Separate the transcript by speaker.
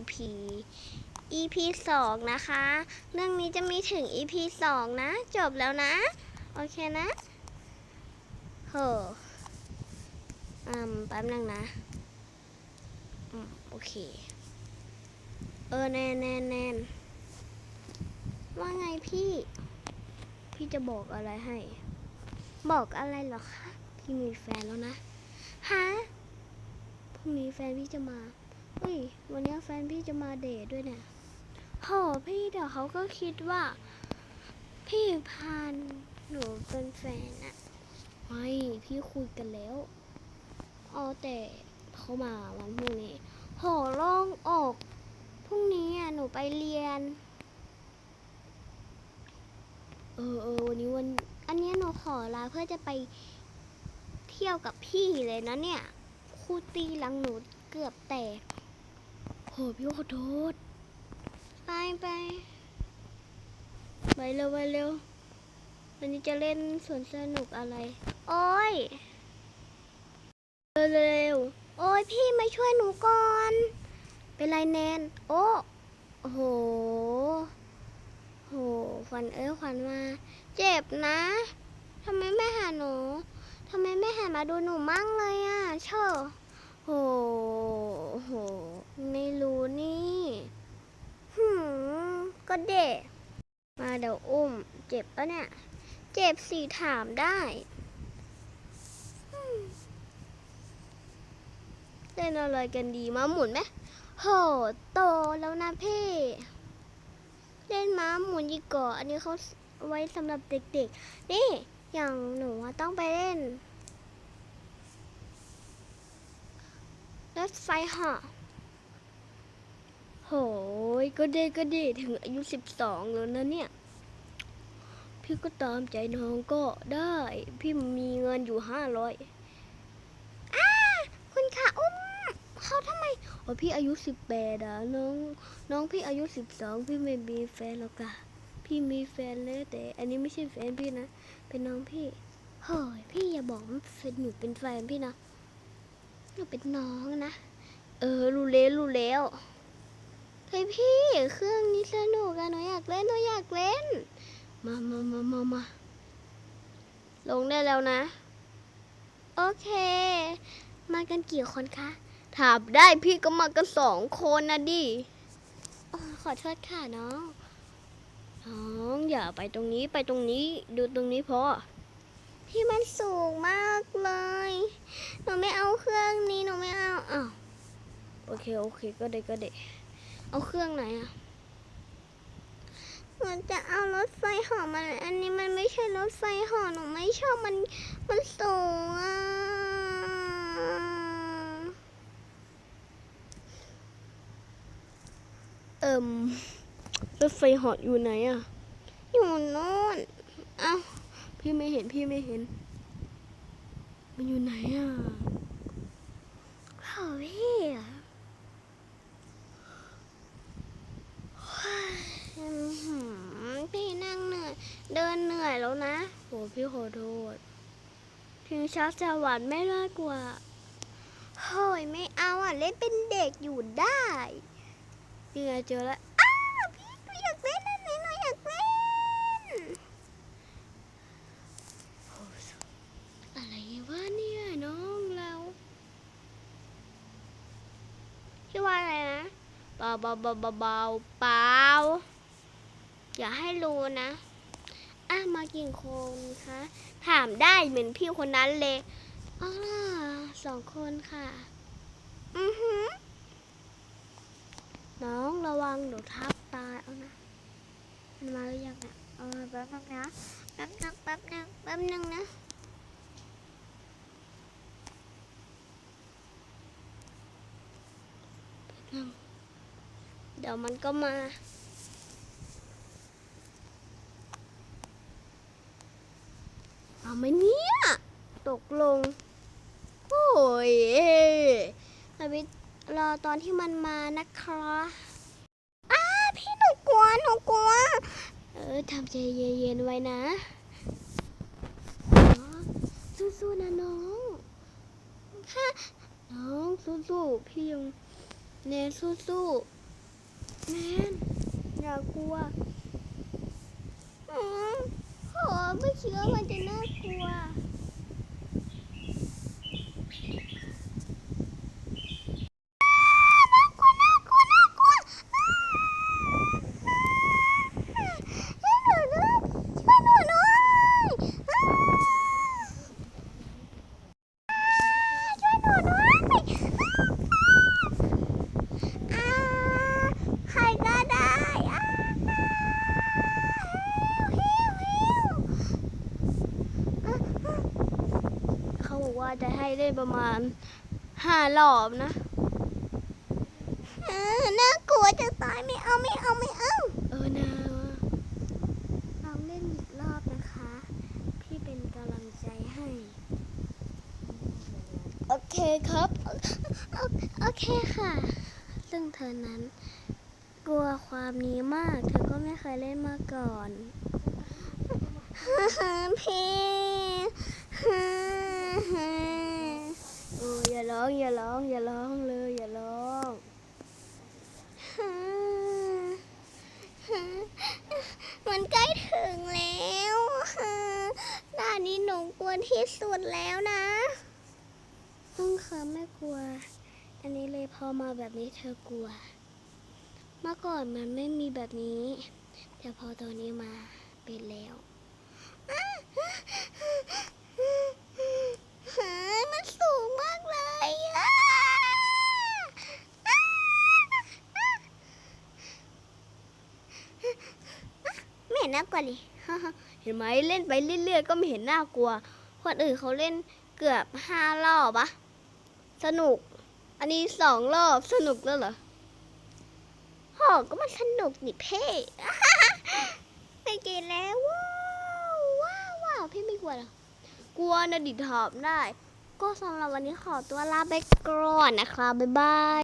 Speaker 1: EP EP สองนะคะ เรื่องนี้จะมีถึง EP สองนะ จบแล้วนะ โอเคนะโหอืมแป๊บนึงนะอืมโอเค เออ แน่แน่แน่นว่าไงพี่ พี่จะบอกอะไรให้ บอกอะไรหรอคะ พี่มีแฟนแล้วนะ ฮะพรุ่งนี้แฟนพี่จะมา เฮ้ย วันนี้แฟนพี่จะมาเดทด้วยเนี่ยโหพี่เดี๋ยวเขาก็คิดว่า พี่พานหนูเป็นแฟนอะไม่พี่คุยกันแล้วเอาแต่เขามาวันพรุ่งนี้โหโล่งอกพรุ่งนี้อะหนูไปเรียน เออเออวันนี้วัน อันเนี้ยหนูขอลาเพื่อจะไปเที่ยวกับพี่เลยนะเนี่ยครูตีหลังหนูเกือบแตก โหพี่ขอโทษ ไปไปไปเร็วไปเร็ววันนี้จะเล่นสวนสนุกอะไร โอ้ย เร็วเร็วโอ้ยพี่มาช่วยหนูก่อน เป็นไรแนนโอ้โอ้โห โหขวัญเอ้ยขวัญมา เจ็บนะทำไมไม่หาหนูทำไมไม่หันมาดูหนูมั่งเลยอะเชอ โหโห ไม่รู้นี่หืมก็เด็ก มาเดี๋ยวอุ้ม เจ็บปะเนี่ย เจ็บสิถามได้ เล่นอะไรกันดีมาหมุนไหมโห โตแล้วนะพี่ เล่นม้าหมุนดีกว่าอันนี้เขาไว้สำหรับเด็กๆ นี่ อย่างหนูต้องไปเล่น รถไฟเหาะโหยก็ด้ก็ด้ถึงอายุสิบสองแล้วนะเนี่ย พี่ก็ตามใจน้องก็ได้ พี่มีเงินอยู่ห้าร้อยอ้าคุณค่ะอุ้มเขาทำไมโอ้พี่อายุสิบแปดอะน้องน้องพี่อายุสิบสองพี่ไม่มีแฟนหรอกค่ะพี่มีแฟนแล้วแต่ อันนี้ไม่ใช่แฟนพี่นะ เป็นน้องพี่เฮ้ยพี่อย่าบอกว่าเป็นหนูเป็นแฟนพี่นะ นูเป็นน้องนะ เออ รู้แล้วรู้แล้วเฮ้ยพี่ เครื่องนี้สนุกอะหนูอยากเล่นหนูอยากเล่น มามามามามาลงได้แล้วนะ โอเค มากันกี่คนคะ ถามได้พี่ก็มากันสองคนนะดิขอโทษค่ะน้อง น้องอย่าไปตรงนี้ไปตรงนี้ ดูตรงนี้พอ พี่มันสูงมากเลย หนูไม่เอาเครื่องนี้หนูไม่เอาอ้าว โอเค โอเค ก็ได้ก็ได้เอาเครื่องไหนอะหนูจะเอารถไฟเหอมัน อันนี้มันไม่ใช่รถไฟเหอหนูไม่ชอบมัน มันสูงอะเอิ่มรถไฟเหออยู่ไหนอะอยู่โน่น เอ้าพี่ไม่เห็นพี่ไม่เห็น มันอยู่ไหนอะเขาพี่อะอื้อหือ พี่นั่งเหนื่อย เดินเหนื่อยแล้วนะโหพี่ขอโทษถึงชักจะหวานไม่น่ากลัวเฮ้ยไม่เอาอะ เล่นเป็นเด็กอยู่ได้นี่ไงเจอแล้วอ้าพี่หนูอยากเล่นอันนี้หนูอยากเล่นโอ้ยอะไรวะเนี่ยน้องเราชื่อว่าอะไรนะเบาเบาเบาเบาเบาเปล่า อย่าให้รู้นะอะมากี่คนคะถามได้เหมือนพี่คนนั้นเลยอ๋อสองคนค่ะ อือหือน้องระวังเดี๋ยวทับตายเอานะมันมาหรือยังอะเออแป๊บนึงนะแป๊บนึงแป๊บนึงแป๊บนึงนะเดี๋ยวมันก็มา เอาไหมเนี่ย ตกลง โอ้ยเราไปรอตอนที่มันมานะคะอ้าพี่หนูกลัวหนูกลัว เออทำใจเย็นๆไว้นะสู้ๆนะน้องค่ะน้องสู้ๆพี่ยังเนนสู้ๆแมนอย่ากลัว อืมโหไม่เชื่อมันจะน่ากลัวน่ากลัว น่ากลัว น่ากลัวช่วยหนูด้วยช่วยหนูด้วยช่วยหนูด้วยอ่าใครก็ได้อ่าฮิวฮิวเขาบอก ว่าจะให้เล่นประมาณห้ารอบนะเออน่ากลัวจะตายไม่เอาไม่เอาไม่เอา เออนาลองเล่นอีกรอบนะคะ พี่เป็นกำลังใจให้ โอเคครับโอโอเคค่ะ ซึ่งเธอนั้น กลัวความนี้มาก เธอก็ไม่เคยเล่นมาก่อน พี่โอย่าร้องอย่าร้อง อย่าร้องเลย อย่าร้องมันใกล้ถึงแล้วด่านนี้หนูกลัวที่สุดแล้วนะพึ่งค่ะไม่กลัว อันนี้เลยพอมาแบบนี้เธอกลัว เมื่อก่อนมันไม่มีแบบนี้ แต่พอตอนนี้มาเป็นแล้วมันสูงมากเลยอะ ไม่เห็ นน่ากลัวเลยเห็นไหมเล่นไปเรื่อยๆก็ไม่เห็นน่ากลัว คนอื่นเขาเล่นเกือบห้ารอบอะสนุก อันนี้สองรอบสนุกแล้วเหรอหอก็มันสนุกนี่เพ่ไม่กินแล้วว้าวว้าวว้าวพี่ไม่กลัวเหรอกลัวนะดิถอบได้ ก็สำหรับวันนี้ขอตัวลาไปก่อนนะคะบ๊ายบาย